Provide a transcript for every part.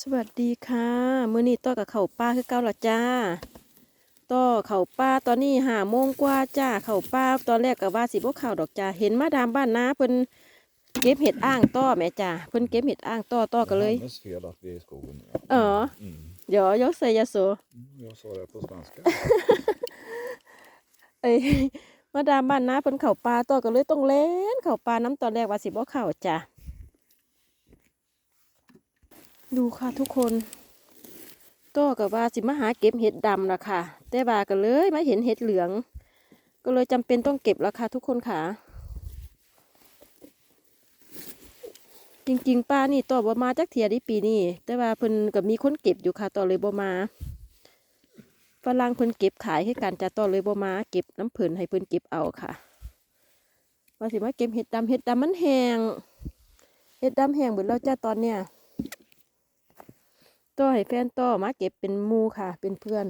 สวัสดีค่ะมื้อนี้ต้อกับเขาวป้าคือเก่าละจ้าต้อเขาวป้าตอนนี้หาโมงกว่าจ้าเขาวป้าตอนแรกกับว่าสิบ่เข้าวดอกจ้าเห็นมาดามบ้านนาเพิ่นเก็บเห็ดอ่างต้อแม่จ้าเพิ่นเก็บเห็ดอ่างต้อต้อกันเลย Hennes fel att vi är i skogen. เออ Mm. เดี๋ยวยกใส่ยาโส Mm, Jag sa det på svenska. เอ้ยมาดามบ้านนาเพิ่นเขาวปลาต้อกันเลยต้องเล่นเขาวปลาน้ำตอนแรกว่าสิบ่เข้าวจ้า ดูค่ะทุกคนต้อกับว่าสิมาหาเก็บเห็ดดำละค่ะ แต่ว่าก็เลยไมาเห็นเห็ดเหลือง ก็เลยจำเป็นต้องเก็บแล้วค่ะทุกคนค่ะ จริงๆป้านี่ต่อบ่มาจักเทียไดีปีนี้แต่ว่าเพิ่นก็มีคนเก็บอยู่ค่ะต่อเลยบ่มาฝรั่งเพิ่นเก็บขายให้กันจะต่อเลยบ่มาเก็บน้ำเพิ่นให้เพิ่นเก็บเอาค่ะ ว่าสิมาเก็บเห็ดดำเห็ดดำมันแห้งเห็ดดำแห้งเบิดแล้วจ้ะตอนเนี้ย ต่อให้แฟนต่อมาเก็บเป็นหมู่ค่ะ เป็นเพื่อน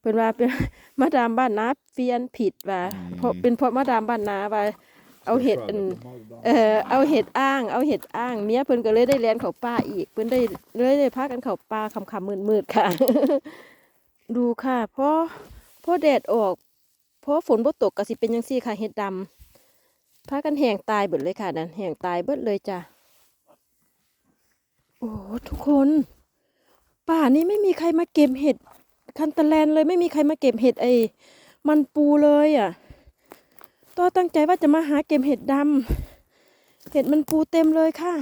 เพิ่นว่าเป็นมาดามบ้านนาเฟียนผิดว่าเพราะเป็นเพราะมาดามบ้านนาว่าเอาเห็ดอันเออเอาเห็ดอ้าง เอาเห็ดอ้างเมียเพิ่นก็เลยได้เรียนเขาป่าอีกเพิ่นได้เลยได้พากันเขาป่าคำคำมืดมืดๆค่ะ ดูค่ะเพราะเพราะแดดออกเพราะฝนบ่ตกก็สิเป็นจังซี่ค่ะเห็ดดำพากันแห้งตายเบิดเลยค่ะนั่นแห้งตายเบิดเลยจ้ะโอ้ทุกคน ป่านี้ไม่มีใครมาเก็บเห็ดคันตะแลนเลยไม่มีใครมาเก็บเห็ดไอ้มันปูเลยอะต่อตั้งใจว่าจะมาหาเก็บเห็ดดำเห็ดมันปูเต็มเลยค่ะ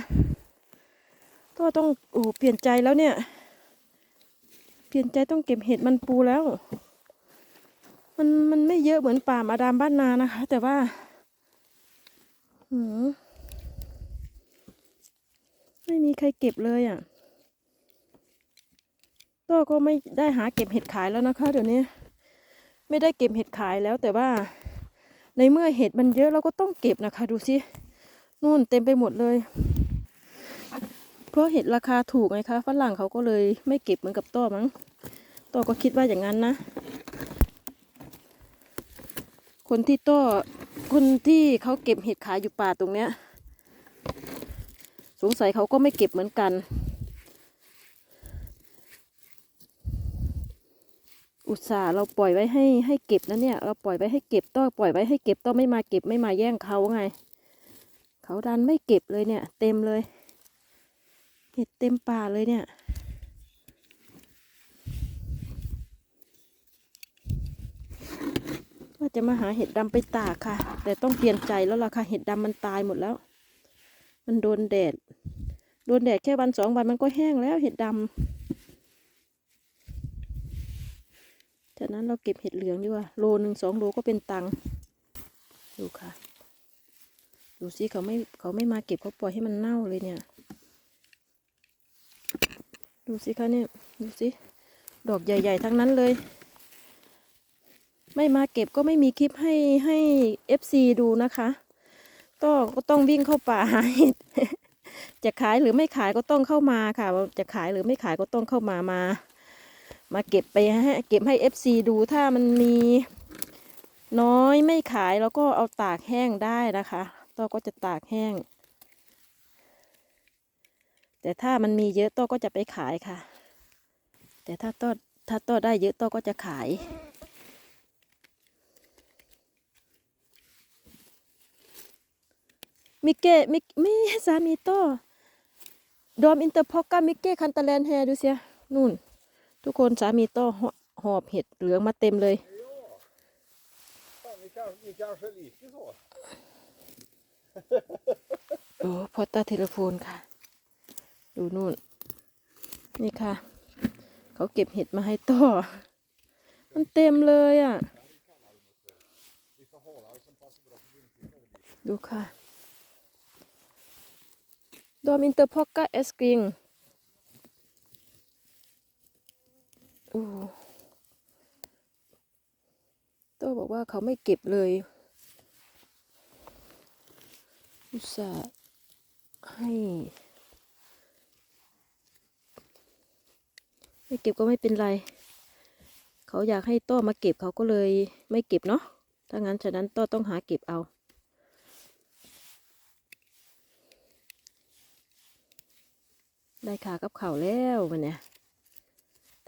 ต่อต้องโอ้เปลี่ยนใจแล้วเนี่ย เปลี่ยนใจต้องเก็บเห็ดมันปูแล้ว มันมันไม่เยอะเหมือนป่ามาดามบ้านนานะคะ แต่ว่าหืมไม่มีใครเก็บเลยอะ ต่อก็ไม่ได้หาเก็บเห็ดขายแล้วนะคะ เดี๋ยวนี้ไม่ได้เก็บเห็ดขายแล้วแต่ว่า ในเมื่อเห็ดมันเยอะเราก็ต้องเก็บนะคะ ดูสินู่นเต็มไปหมดเลย เพราะเห็ดราคาถูกไงคะฝรั่งเขาก็เลยไม่เก็บเหมือนกับต้อมั้งต้อก็คิดว่าอย่างนั้นนะ คนที่ต้อคนที่เขาเก็บเห็ดขายอยู่ป่าตรงเนี้ย สงสัยเขาก็ไม่เก็บเหมือนกัน อุตส่าห์เราปล่อยไว้ให้ให้เก็บนะเนี่ย เราปล่อยไว้ให้เก็บต้องปล่อยไว้ให้เก็บต้องไม่มาเก็บไม่มาแย่งเขาไง เขาดันไม่เก็บเลยเนี่ย เต็มเลยเห็ดเต็มป่าเลยเนี่ยว่าจะมาหาเห็ดดำไปตากค่ะ แต่ต้องเปลี่ยนใจแล้วล่ะค่ะ เห็ดดำมันตายหมดแล้ว มันโดนแดด โดนแดดแค่วันสองวันมันก็แห้งแล้วเห็ดดำ จากนั้นเราเก็บเห็ดเหลืองดีกว่าโลหนึ่งสองโลก็เป็นตังค์ดูค่ะ ดูสิเขาไม่เขาไม่มาเก็บเขาปล่อยให้มันเน่าเลยเนี่ย ดูสิคะเนี่ยดูสิดอกใหญ่ ๆ ทั้งนั้นเลย ไม่มาเก็บก็ไม่มีคลิปให้ให้เอฟซีดูนะคะก็ก็ต้องวิ่งเข้าป่าหาเห็ดจะขายหรือไม่ขายก็ต้องเข้ามาค่ะ จะขายหรือไม่ขายก็ต้องเข้ามามา มาเก็บไปให้เก็บให้ FC ดูถ้ามันมีน้อยไม่ขายแล้วก็เอาตากแห้งได้นะคะต้อก็จะตากแห้ง แต่ถ้ามันมีเยอะต้อก็จะไปขายค่ะ แต่ถ้าต้อถ้าต้อได้เยอะต้อก็จะขายมิเก้มิมิสามีต้อดอมอินเตอร์พอกกามิเก้คันตาแลนแฮดูเสียนู่น ทุกคนสามีต้อหอบเห็ดเหลืองมาเต็มเลยโอ้พอตาเทเลโฟนค่ะ ดูนู่น นี่ค่ะ เขาเก็บเห็ดมาให้ต่อ มันเต็มเลยอะ ดูค่ะดอมอินเตอร์พอกกาเอสกริง โอ้โต้บอกว่าเขาไม่เก็บเลยอุตส่าห์ให้ไม่เก็บก็ไม่เป็นไร เขาอยากให้ต้อมาเก็บเขาก็เลยไม่เก็บเนาะ ถ้างั้นฉะนั้นต้อต้องหาเก็บเอา ได้ค่ากับเข้าแล้วมันเนี่ย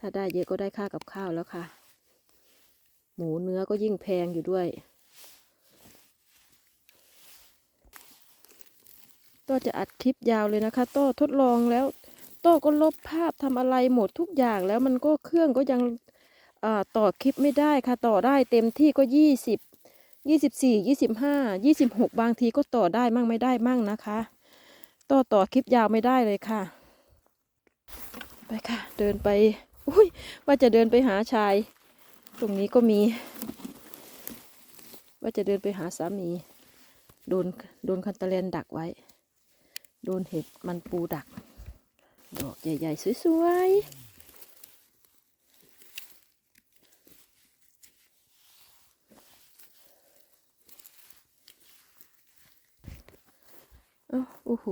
ถ้าได้เยอะก็ได้ค่ากับข้าวแล้วค่ะ หมูเนื้อก็ยิ่งแพงอยู่ด้วย ต้อจะอัดคลิปยาวเลยนะคะต้อทดลองแล้วต้อก็ลบภาพทำอะไรหมดทุกอย่างแล้วมันก็เครื่องก็ยังต่อคลิปไม่ได้ค่ะต่อได้เต็มที่ก็ยี่สิบยี่สิบสี่ยี่สิบห้ายี่สิบหกบางทีก็ต่อได้มั่งไม่ได้มั่งนะคะ ต่อต่อคลิปยาวไม่ได้เลยค่ะ ไปค่ะ เดินไป อุ้ยว่าจะเดินไปหาชาย ตรงนี้ก็มี ว่าจะเดินไปหาสามี โดนโดนคันตะเลนดักไว้ โดนเห็ดมันปูดัก ดอกใหญ่ๆ สวยๆโอ้โห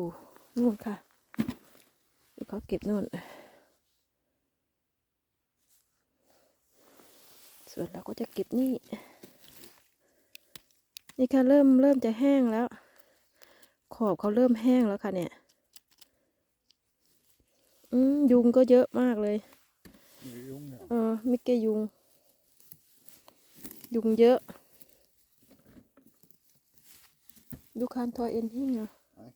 นู่นค่ะเดี๋ยวเขาเก็บนู่น ส่วนเราก็จะเก็บนี่ นี่ค่ะเริ่มเริ่มจะแห้งแล้ว ขอบเขาเริ่มแห้งแล้วค่ะเนี่ย อืมยุงก็เยอะมากเลย Nu är det unga. เออมิกเกยุง ยุงเยอะ ดูคานทอยเอ็นหิ้งอะ Nej.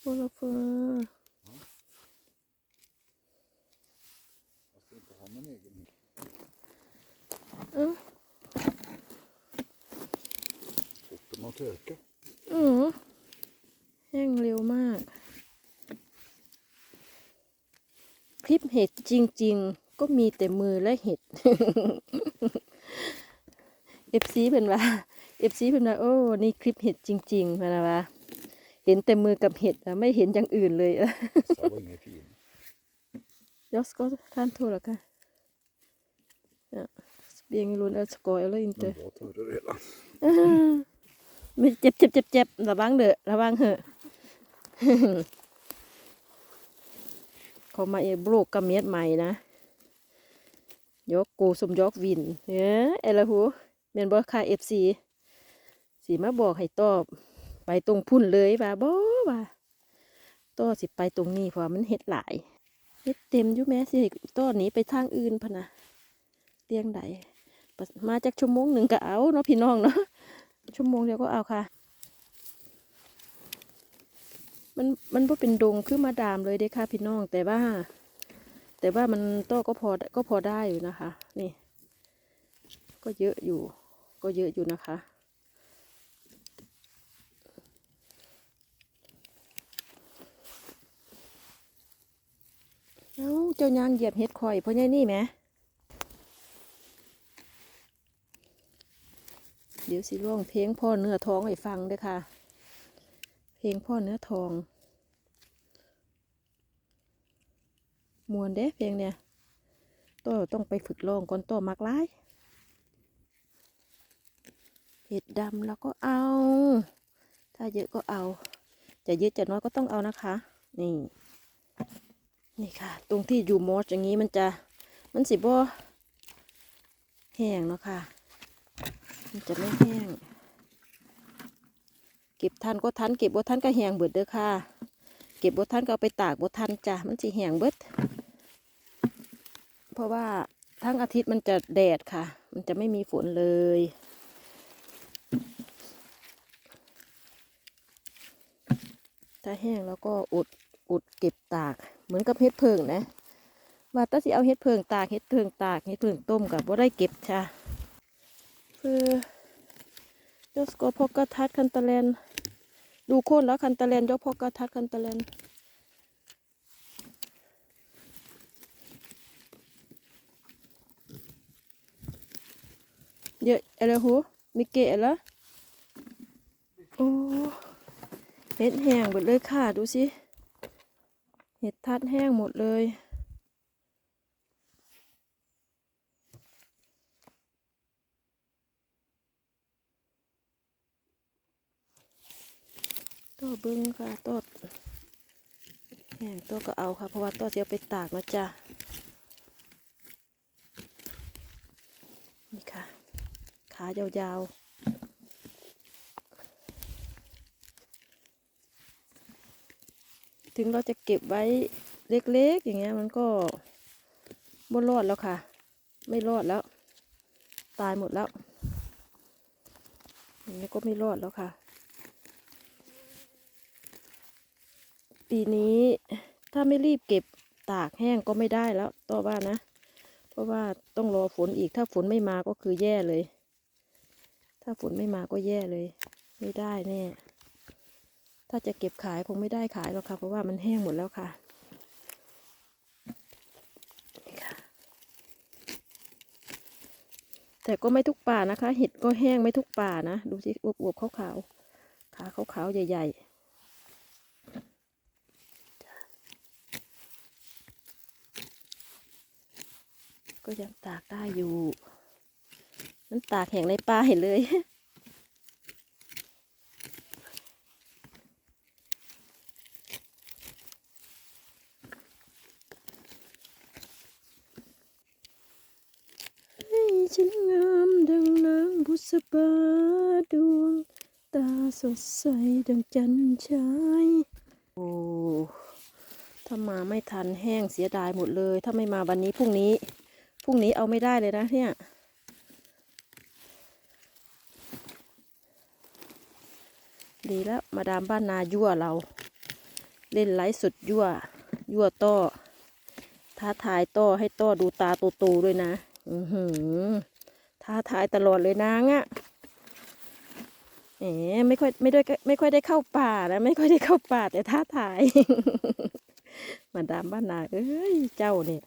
โอลาเฟอร์ Jag ska inte ha någon egen hit. เออ Fort de att öka. อือแห้งเร็วมากคลิปเห็ดจริง ๆ ก็มีแต่มือและเห็ด เอฟซีเพิ่นว่าเอฟซีเพิ่นว่าโอ้ นี่คลิปเห็ดจริงๆเพิ่นว่าเห็นแต่มือกับเห็ดอะไม่เห็นอย่างอื่นเลย Så var inget fin. Jag ska kan tåla kan. Ja. Springer runt och skoj eller Men inte. jag tar det redan. ไม่เจ็บเจ็บเจ็บเจ็บระวังเด้อระวังเหอะเขามาเอโบรกกระเมียดใหม่นะยกกูสมยกวินเอ้อเอละหูเมียนบอค่ะเอฟซีสีมาบอกให้ตอบ ไปตรงพุ่นเลยว่าบ่ว่าต่อสิไปตรงนี้เพราะว่ามันเห็ดหลายเฮ็ดเต็มอยู่แม่สิต้อนหนี้ไปทางอื่นพะนะเตียงใดปะ มาจากชั่วโมงหนึ่งก็เอาเนาะพี่น้องเนาะชั่วโมงเดียวก็เอาค่ะ มันมันบ่เป็นดงคือมาดามเลยเด้ค่ะพี่น้องแต่ว่า แต่ว่ามันโตก็พอก็พอได้อยู่นะคะ นี่ ก็เยอะอยู่ ก็เยอะอยู่นะคะเอ้าเจ้ายางเหยียบเห็ดข่อยเพราะไงนี่แหม เดี๋ยวสิร้องเพลงพ่อเนื้อทองให้ฟังด้วยค่ะ เพลงพ่อเนื้อทอง มวนเด้เพลงเนี่ยต้อต้องไปฝึกร้องก่อนต้อมักหลายเห็ดดำแล้วก็เอา ถ้าเยอะก็เอา จะเยอะจะน้อยก็ต้องเอานะคะ นี่ นี่ค่ะ ตรงที่อยู่มอสอย่างนี้มันจะ มันสิบ่แห้งเนาะค่ะ มันจะไม่แห้ง เก็บทันก็ทันเก็บบ่ทันก็แห้งเบิดเด้อค่ะ เก็บบ่ทันก็ไปตากบ่ทันจ้ะมันสิแห้งเบิด เพราะว่าทั้งอาทิตย์มันจะแดดค่ะ มันจะไม่มีฝนเลยถ้าแห้งแล้วก็อุดอุดเก็บตาก เหมือนกับเห็ดเพิงนะ ว่าแต้สิเอาเห็ดเพิงตากเห็ดเพิงตากเห็ดเพิงต้มกับว่าได้เก็บจ้ะ เพื่อยสโกพกกระทัดคันตะเลนดูโค่นแล้วคันตะเลนยกพกกระทัดคันตะเลนเยอะอะไรหูมิเกะเหรอโอ้เห็ดแห้งหมดเลยค่ะ ดูสิ เห็ดทัดแห้งหมดเลย บิ้งค่ะตัวแห้งตัวก็เอาค่ะ เพราะว่าตัวจะเอาไปตากนะจ๊ะ นี่ค่ะ ขายาวๆถึงเราจะเก็บไว้เล็กๆ อย่างเงี้ยมันก็บ่รอดแล้วค่ะ ไม่รอดแล้ว ตายหมดแล้วอย่างนี้ก็ไม่รอดแล้วค่ะ ปีนี้ ถ้าไม่รีบเก็บตากแห้งก็ไม่ได้แล้วต่อว่านะ เพราะว่าต้องรอฝนอีกถ้าฝนไม่มาก็คือแย่เลย ถ้าฝนไม่มาก็แย่เลย ไม่ได้แน่ถ้าจะเก็บขายคงไม่ได้ขายหรอกค่ะ เพราะว่ามันแห้งหมดแล้วค่ะนี่ค่ะแต่ก็ไม่ทุกป่านะคะ เห็ดก็แห้งไม่ทุกป่านะ ดูสิอวบๆขาวๆขาขาวๆใหญ่ ๆ ก็ยังตากได้อยู่มันตากแห้งในป่าเห็นเลยให้ฉันงามดังนางบุษบาดวง ตาสดใสดังจันทร์ฉายโอ้ถ้ามาไม่ทันแห้งเสียดายหมดเลย ถ้าไม่มาวันนี้พรุ่งนี้ พรุ่งนี้เอาไม่ได้เลยนะเนี่ย ดีแล้วมาดามบ้านนายั่วเรา เล่นไลฟ์สุดยั่ว ยั่วต้อท้าทายต้อให้ต้อดูตาโตๆด้วยนะ อือหือท้าทายตลอดเลยนางอะแหมไม่ค่อยไม่ได้ไม่ค่อยได้เข้าป่านะไม่ค่อยได้เข้าป่าแต่ท้าทาย มาดามบ้านนาเอ้ยเจ้าเนี่ย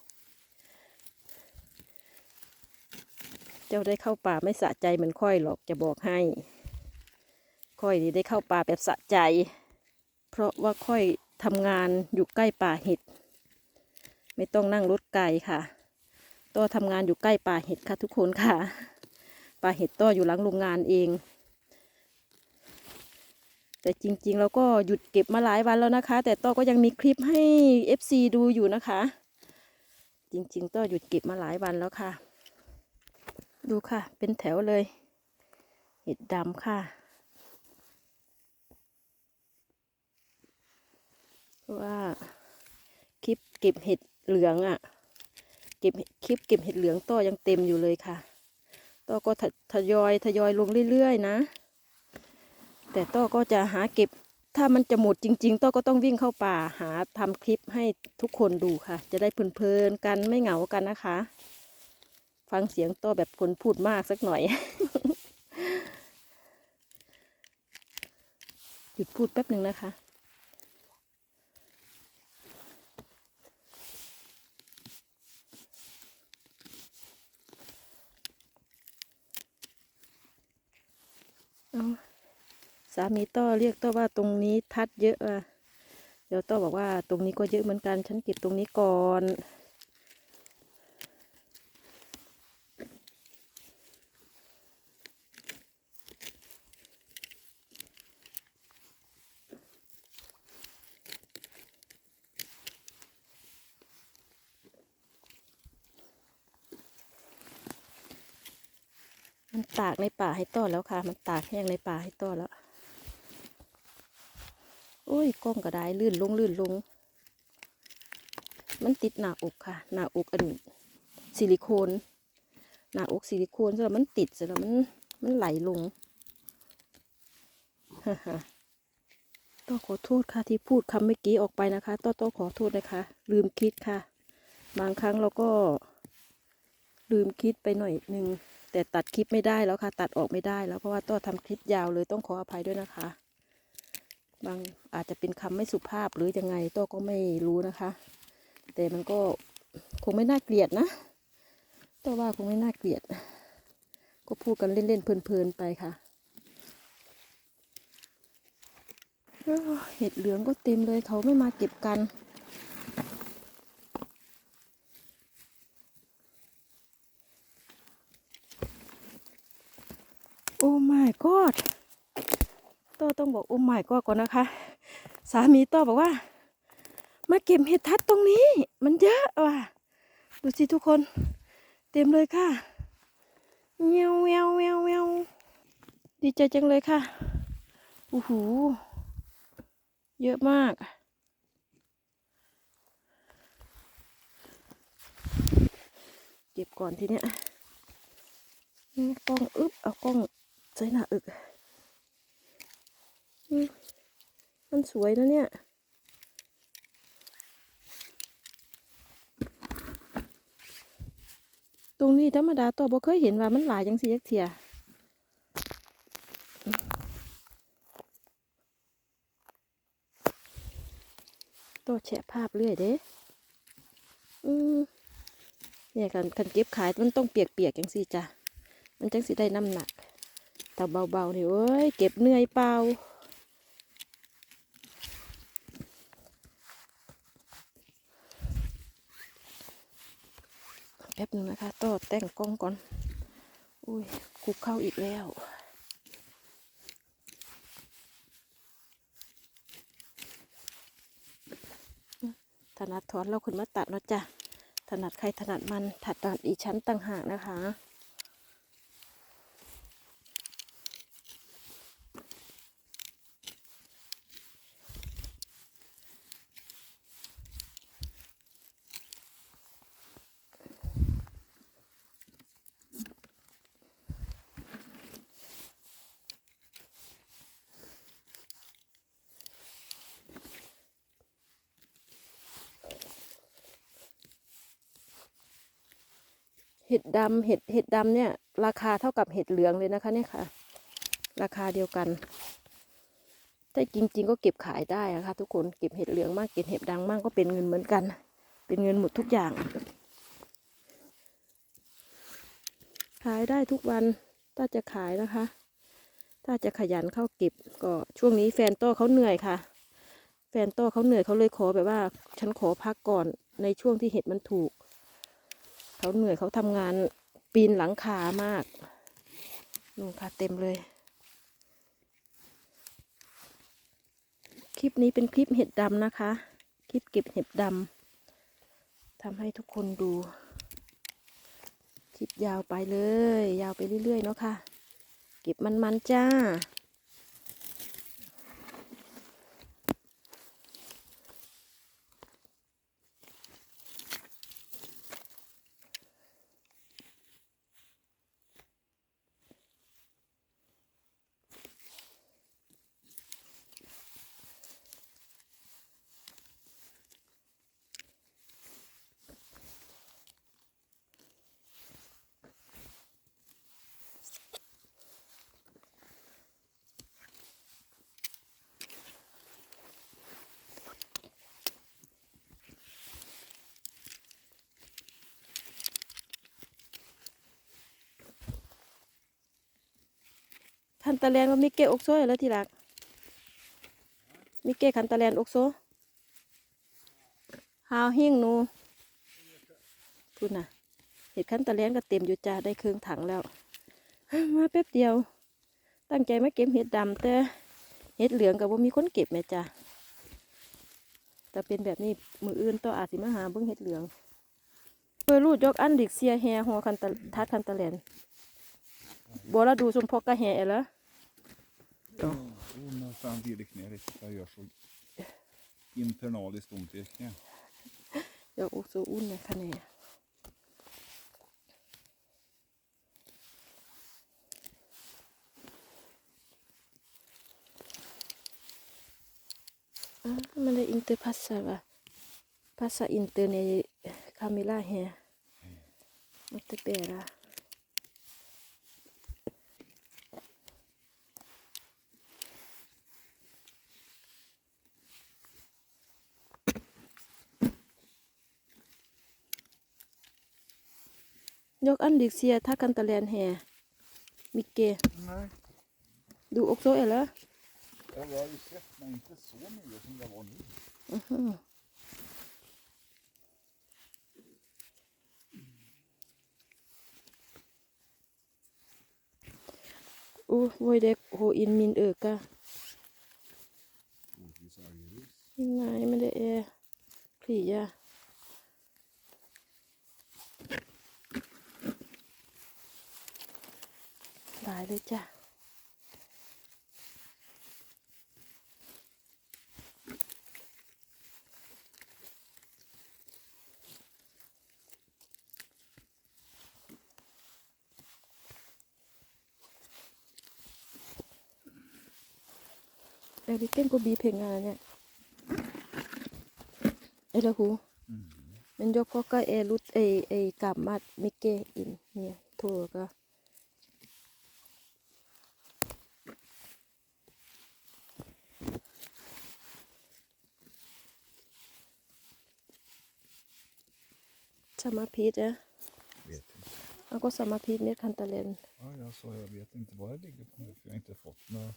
เจ้าได้เข้าป่าไม่สะใจเหมือนค่อยหรอกจะบอกให้ ค่อยนี่ได้เข้าป่าแบบสะใจ เพราะว่าค่อยทำงานอยู่ใกล้ป่าเห็ด ไม่ต้องนั่งรถไกลค่ะต้อทำงานอยู่ใกล้ป่าเห็ดค่ะทุกคนค่ะ ป่าเห็ดต้ออยู่หลังโรงงานเอง แต่จริงๆเราก็หยุดเก็บมาหลายวันแล้วนะคะ แต่ต้อก็ยังมีคลิปให้ FC ดูอยู่นะคะ จริงๆต้อหยุดเก็บมาหลายวันแล้วค่ะ ดูค่ะ เป็นแถวเลย เห็ดดำค่ะว่าคลิปเก็บเห็ดเหลืองอะ่ะ เก็บคลิปเก็บเห็ดเหลืองต้อยังเต็มอยู่เลยค่ะต้อก็ททยอยทยอยลงเรื่อยๆนะ แต่ต้อก็จะหาเก็บ ถ้ามันจะหมดจริง ๆต้อก็ต้องวิ่งเข้าป่าหาทำคลิปให้ทุกคนดูค่ะ จะได้เพลินๆกันไม่เหงากันนะคะ ฟังเสียงต้อแบบคนพูดมากสักหน่อย หยุดพูดแป๊บหนึ่งนะคะ สามีต้อเรียกต้อว่าตรงนี้ทัดเยอะอะเดี๋ยวต้อบอกว่าตรงนี้ก็เยอะเหมือนกัน ฉันเก็บตรงนี้ก่อน ในป่าให้ต้อแล้วค่ะ มันตากแห้งในป่าให้ต้อแล้วโอ้ยกล้องก็ได้ลื่นลงลื่นลง มันติดหน้าอกค่ะ หน้าอกอันซิลิโคนหน้าอกซิลิโคนสร็จแล้วมันติดสร็จแล้วมันมันไหลลงฮ่าฮ่าต้อขอโทษค่ะที่พูดคำเมื่อกี้ออกไปนะคะต้อต้อขอโทษนะคะ ลืมคิดค่ะ บางครั้งเราก็ลืมคิดไปหน่อยหนึ่ง แต่ตัดคลิปไม่ได้แล้วค่ะ ตัดออกไม่ได้แล้วเพราะว่าต้อทำคลิปยาวเลยต้องขออภัยด้วยนะคะ บางอาจจะเป็นคำไม่สุภาพหรือยังไงต้อก็ไม่รู้นะคะ แต่มันก็คงไม่น่าเกลียดนะต้อว่าคงไม่น่าเกลียด ก็พูดกันเล่นๆเพลินๆไปค่ะเอ้อเห็ดเหลืองก็เต็มเลยเขาไม่มาเก็บกัน โอ้ my god โตต้องบอกโอ้ไม่ god ก่อนนะคะ สามีโตบอกว่า มาเก็บเห็ดทัดตรงนี้ มันเยอะว่ะ ดูสิทุกคน เต็มเลยค่ะเงี้ยวเงี้ยวเงี้ยวเงี้ยวดีใจจังเลยค่ะโอ้โหเยอะมากเก็บก่อนทีเนี้ยกล้องอึ๊บเอากล้อง ใส่หน้าอึกมันสวยนะเนี่ยตรงนี้ธรรมดาตัวบ่เคยเห็นว่ามันหลายจังสิยักเทียตัวแชะภาพเรื่อยเด้อืมเนี่ยกันคันเก็บขายมันต้องเปียกๆจังสิจ้ะ มันจังสิได้น้ำหนัก แต่เบาๆนี่เว้ยเก็บเหนื่อยเปล่าแป๊บนึงนะคะต่อแต่งกล้องก่อน อุ้ยคุกเข้าอีกแล้วถนัดถอนเราคุณมาตัดเนาะจ้ะถนัดใครถนัดมันถัดถนัดอีชั้นต่างหากนะคะ เห็ดดำเห็ดเห็ดดำเนี่ย ราคาเท่ากับเห็ดเหลืองเลยนะคะเนี่ยค่ะ ราคาเดียวกันแต่จริง ๆ ก็เก็บขายได้นะคะ ทุกคนเก็บเห็ดเหลืองมากเก็บเห็ดดังมากก็เป็นเงินเหมือนกัน เป็นเงินหมดทุกอย่าง ขายได้ทุกวันถ้าจะขายนะคะ ถ้าจะขยันเข้าเก็บก็ช่วงนี้แฟนโต้เขาเหนื่อยค่ะ แฟนโต้เขาเหนื่อยเขาเลยขอแบบว่า ฉันขอพักก่อนในช่วงที่เห็ดมันถูก เขาเหนื่อยเขาทำงานปีนหลังคามากนู่นค่ะเต็มเลย คลิปนี้เป็นคลิปเห็ดดำนะคะ คลิปเก็บเห็ดดำทำให้ทุกคนดู คลิปยาวไปเลย ยาวไปเรื่อยๆเนาะค่ะ เก็บมันๆจ้า คันตะแลนว่ามิเกอกโซ่แล้วทีรักมิเกคันตะแลนอกโซฮาวหิ้งหนูพูดนะเห็ดคันตะแลนก็เต็มอยู่จ้าได้เครึ่องถังแล้ว มาแป๊บเดียว ตั้งใจมาเก็บเห็ดดำแต่เห็ดเหลืองกับว่ามีคนเก็บแม่จ้าแต่เป็นแบบนี้มืออื่นต่ออาจสิมาหาเบิ้งเห็ดเหลืองเพื่อรูดยกอันดิกเซียแฮหัวคันตะทัดคันตะแลน Båda du som plockar här eller? Ja. Oh, när fan det. Jag gör så infernaliskt ont i knät. Jag är också ond kanel. Ah, men det inte passar va? Passar inte när Camilla är här. Måste bära. ยกอันดิกเซียถ้ากันตะแลนแฮมิเก Nej. ดูอกโซเอลเหรอ Jag har ju sett men inte så mycket som jag var nu. อื้อหืออู้โวยเด็กโหอินมินเออกะ Troligtvis Ageris. ตายเลยจ้ะเอริเก้นกูบีเพลงงานเนี่ยเอลหูมันยกพ่อก็เอรุตเอเอกลับมามิเกอินเนี่ยถูกก็ Samma pit, ja. Vet inte. Jag går samma kantalen. Ja, jag sa jag vet inte vad det ligger på nu för jag har inte fått några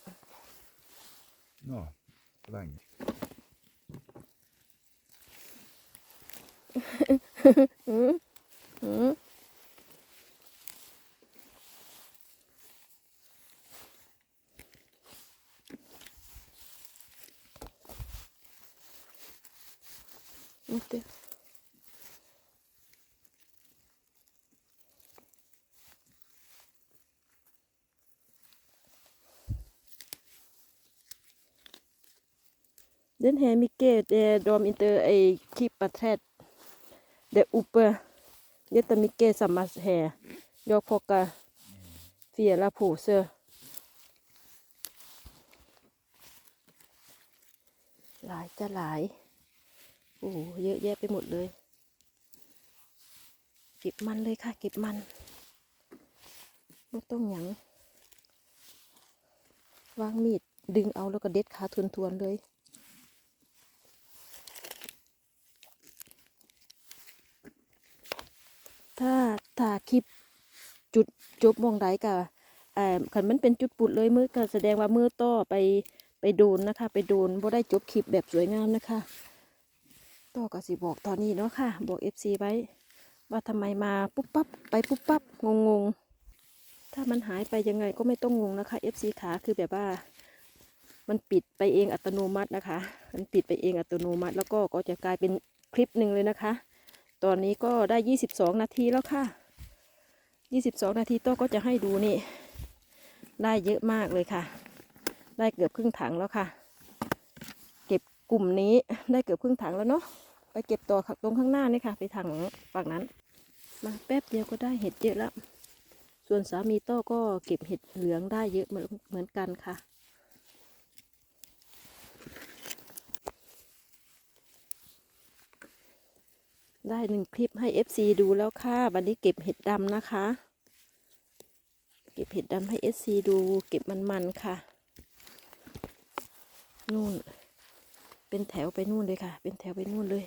ja, länge. Mm. Inte. Den här mycket, det, de inte är klipparträd. Det är uppe. Jättemycket samma här. Jag plockar flera påsar. H ลายจะหลายโอ้โหเยอะแยะไปหมดเลย เก็บมันเลยค่ะ เก็บมันไม่ต้องหยัง วางมีดดึงเอาแล้วก็เด็ดขาทวนๆเลย ถ้าถ้าคลิปจุดจบมองใดก็เอ่อคันมันเป็นจุดปุดเลยมือก็แสดงว่ามือต่อไปไปโดนนะคะ ไปโดนบ่ได้จบคลิปแบบสวยงามนะคะ ต่อก็สิบอกตอนนี้เนาะค่ะ บอก FC ไว้ ว่าทำไมมาปุ๊บปั๊บไปปุ๊บปั๊บงงงๆถ้ามันหายไปยังไงก็ไม่ต้องงงนะคะ FC ขาคือแบบว่า มันปิดไปเองอัตโนมัตินะคะ มันปิดไปเองอัตโนมัติ แล้วก็ก็จะกลายเป็นคลิปหนึ่งเลยนะคะ ตอนนี้ก็ได้22นาทีแล้วค่ะ22นาทีโต้ก็จะให้ดูนี่ ได้เยอะมากเลยค่ะ ได้เกือบครึ่งถังแล้วค่ะ เก็บกลุ่มนี้ได้เกือบครึ่งถังแล้วเนาะไปเก็บต่อตรงข้างหน้านี่ค่ะ ไปทางฝั่งนั้น มาแป๊บเดียวก็ได้เห็ดเยอะแล้ว ส่วนสามีโต้ก็เก็บเห็ดเหลืองได้เยอะเหมือนเหมือนกันค่ะ ได้หนึ่งคลิปให้ FC ดูแล้วค่ะ วันนี้เก็บเห็ดดำนะคะ เก็บเห็ดดำให้ FC ดู เก็บมันๆค่ะ นู่น เป็นแถวไปนู่นเลยค่ะ เป็นแถวไปนู่นเลย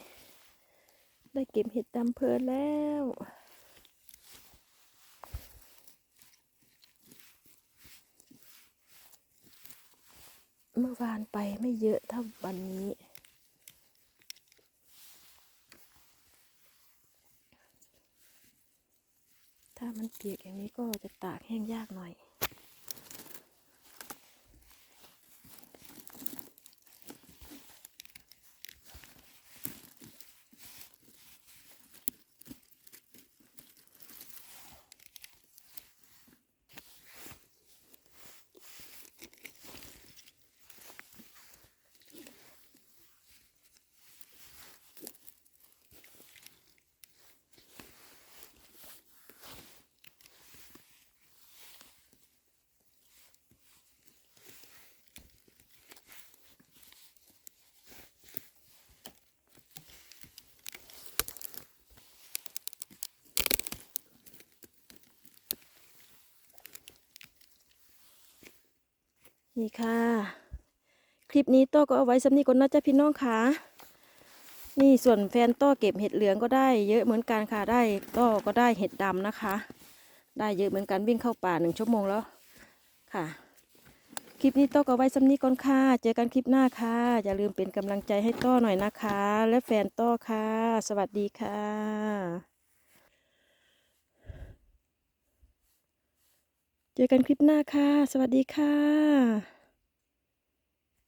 ได้เก็บเห็ดดำเพลินแล้วเมื่อวานไปไม่เยอะเท่าวันนี้ มันเปียกอย่างนี้ก็จะตากแห้งยากหน่อย นี่ค่ะ คลิปนี้โต้ก็เอาไว้สำนีก่อนนะจ๊ะพี่น้องค่ะ นี่ส่วนแฟนโต้เก็บเห็ดเหลืองก็ได้ เยอะเหมือนกันค่ะ ได้โต้ก็ได้เห็ดดำนะคะ ได้เยอะเหมือนกันวิ่งเข้าป่าหนึ่งชั่วโมงแล้วค่ะ คลิปนี้โต้ก็เอาไว้สำนีก่อนค่ะ เจอกันคลิปหน้าค่ะ อย่าลืมเป็นกำลังใจให้โต้หน่อยนะคะ และแฟนโต้ค่ะ สวัสดีค่ะเจอกันคลิปหน้าค่ะ สวัสดีค่ะ